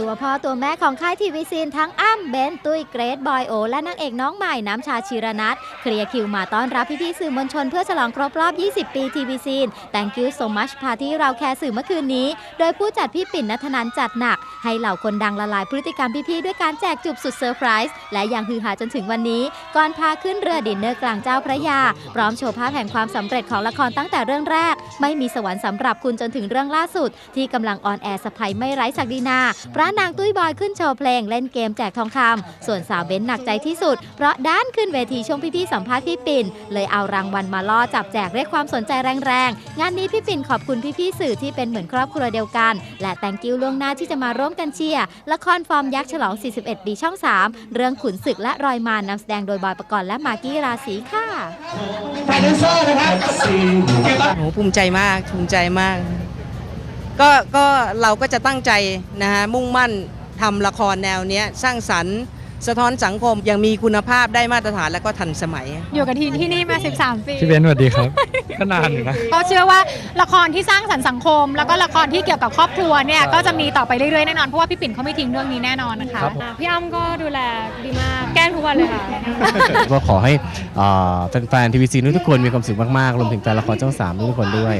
ตัวพ่อตัวแม่ของค่ายทีวีซีนทั้งอ้ำเบนตุ้ยเกรทบอยโอ และนางเอกน้องใหม่น้ำชาชีรนัทเคลียร์คิวมาต้อนรับพี่ๆสื่อมวลชนเพื่อฉลองครบรอบ 20 ปีทีวีซีน Thank you so much party เราแคร์สื่อเมื่อคืนนี้ โดยผู้จัดพี่ปิ่นนัทนันจัดหนัก ให้เหล่าคนดังละลายพฤติกรรมพี่ๆด้วยการแจกจุบสุดเซอร์ไพรส์และยังฮือฮาจนถึงวันนี้ ก่อนพาขึ้นเรือดินเนอร์กลางเจ้าพระยา พร้อมโชว์ภาพแห่งความสำเร็จของละครตั้งแต่เรื่องแรก ไม่มีสวรรค์สำหรับคุณจนถึงเรื่องล่าสุด ที่กำลังออนแอร์สะพายไม่ไร้ศักดินาพระนางตุ้ยบอยขึ้นโชว์เพลงเล่นเกมแจกทองคำส่วนสาวเบ้นหนักใจที่สุด เพราะด้านขึ้นเวทีช่วงพี่ๆสัมภาษณ์พี่ปิ่น เลยเอารางวัลมาล่อจับแจกเรียกความสนใจแรงๆ งานนี้พี่ปิ่นขอบคุณพี่ๆสื่อที่เป็นเหมือนครอบครัวเดียวกัน และแตงกิ้วล่วงหน้าที่จะมาร่วมกันเชียร์ละครฟอร์มยักษ์ฉลอง 41 ปีช่อง 3 เรื่องขุนศึกและรอยมารนำแสดงโดยบอยประกรณ์และมากกี้ราศีค่ะไฟแนนเซอร์นะครับเก็บโหภูมิใจมากภูมิใจมาก ก็ก็เราก็จะตั้งใจนะฮะมุ่งมั่นทำละครแนวเนี้ยสร้างสรรค์สะท้อนสังคมอย่างมีคุณภาพได้มาตรฐานและก็ทันสมัย อยู่กับทีมที่นี่มา 13 ปีพี่เบนซ์สวัสดีครับ ก็นานอยู่นะ ก็เชื่อว่าละครที่สร้างสรรค์สังคม แล้วก็ละครที่เกี่ยวกับครอบครัวเนี่ยก็จะมีต่อไปเรื่อยๆแน่นอนเพราะว่าพี่ปิ่นเขาไม่ทิ้งเรื่องนี้แน่นอนนะคะ ครับอ่าพี่อ้ำก็ดูแลดีมาก แกล้งทุกวันเลยค่ะ ก็ขอให้อ่าแฟนๆทีวีซีทุกๆคนมีความสุขมากๆรวมถึงแฟนละครช่องสามทุกๆคนด้วย